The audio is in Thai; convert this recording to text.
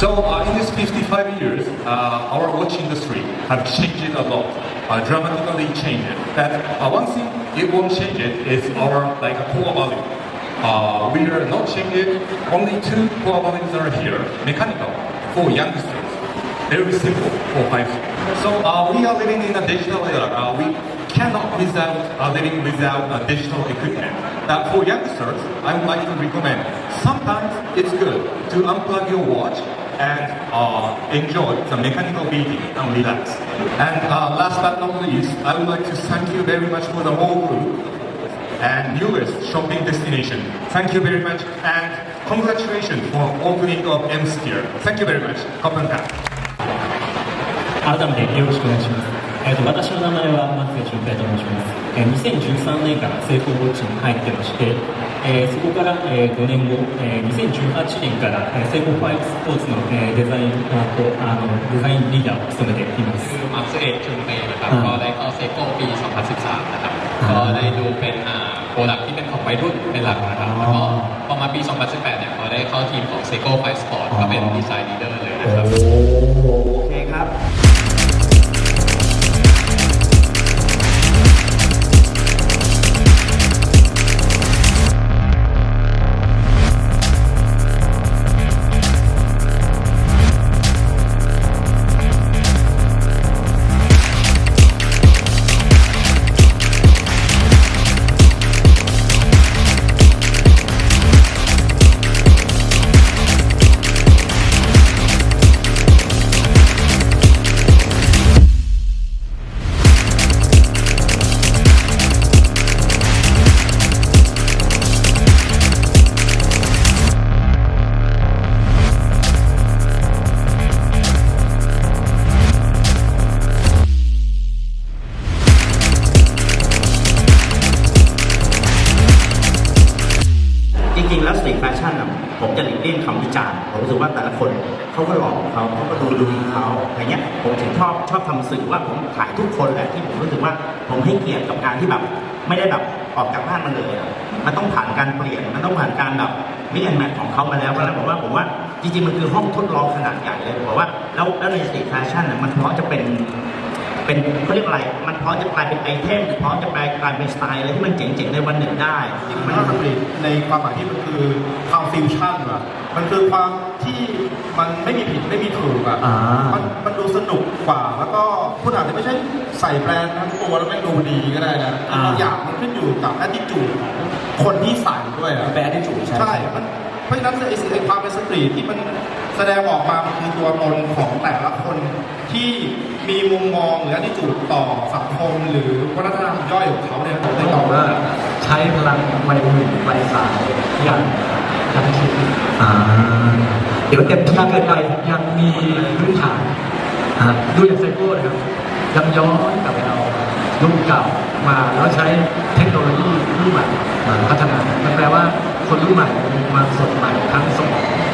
So uh, in these 55 years, uh, our watch industry have changed a lot, uh, dramatically changed. That uh, one thing it won't change it is our like core value. Uh, we are not changing only two core values are here, mechanical for youngsters, very simple for five. So uh, we are living in a digital era. we cannot without uh, living without uh, digital equipment. That for youngsters, I would like to recommend sometimes it's good to unplug your watch and uh, enjoy the mechanical beating and relax. And uh, last but not least, I would like to thank you very much for the whole group and newest shopping destination. Thank you very much and congratulations for opening of M Sphere. Thank you very much. カップンタ改めてよろしくお願いします。えーと、と私の名前は松江純平と申します、えー、2013年から成功ウォッチに入ってまして、えーそこから、えー5年後、えー2018年から、えーセイコーファイブスポーツの、えーデザインあとあのデザインリーダーを務めています。 คือมาร์คเอกชุนเปย์นะครับ อ่า ก็ได้เข้าเซโก้ปี 2013 นะครับ อ่า ก็ได้ดูเป็นโปรดักที่เป็นของวัยรุ่นเป็นหลักนะครับ อ๋อ แล้วก็พอมาปี 2018 เนี่ยเขาได้เข้าทีมของเซโก้ไฟสปอร์ตก็เป็นดีไซน์ลีดเดอร์เลยนะครับ โอเคครับ ริงๆ แล้วสตรีแฟชั่นอะผมจะหลีกเลี่ยงคำวิจารณ์ผมรู้สึกว่าแต่ละคนเขาก็หลอของเขาเขาก็ดูดูเขาอย่างเงี้ยผมถึงชอบชอบทำสื่อว่าผมถ่ายทุกคนแหละที่ผมรู้สึกว่าผมให้เกียรติกับการที่แบบไม่ได้แบบออกจากบ้านมาเลยอะมันต้องผ่านการเปลี่ยนมันต้องผ่านการแบบมิแอนแมทของเขามาแล้วแล้วผมว่าผมว่าจริงๆมันคือห้องทดลองขนาดใหญ่เลยผมบอกว่าแล้วแล้วในสตรีแฟชั่นอะมันเพราะจะเป็น เป็นเขาเรียกอะไร มันพร้อมจะกลายเป็นไอเทมหรือพร้อมจะกลายกลายเป็นสไตล์อะไรที่มันเจ๋งๆในวันหนึ่งได้ จริงๆมันก็ผลิตในความหมายที่มันคือความฟิวชั่นอะมันคือความที่มันไม่มีผิดไม่มีถูกอะอ่ามัมันมันดูสนุกกว่า แล้วก็คุณอาจจะไม่ใช่ใส่แบรนด์ทั้งตัวแล้วไม่ดูดีก็ได้นะอ่า บางอย่างมันขึ้นอยู่กับแอ t ติจูดคนที่ใส่ด้วยอะแบรนด์ที่ถูกใช่ใช่ มัน เพราะฉะนั้นไอ้สิ่งไอ้ความเป็นสตรีทที่มันแสดงออกมามคือตัวตนของแต่ละคนที่มีมุมมองหรือ a t ติจูดต่อสังคมหรือวัฒนธรรมย่อยของเขาเนี่ยในต้ต่บอกว่าใช้พลังไมหนึ่งไมสามอย่างทันทีอ่าเดี๋ยวเต็มที่กาเกินไปยังมีพื้นฐานอ่าดูอย่างไซโก้นะครับยังย้อนกลับไปเอารุ่นเก่ามาแล้วใช้เทคโนโลยีรุ่นใหม่มาพัฒนา คนรุ่นใหม่มาสดใหม่ทั้งสมอง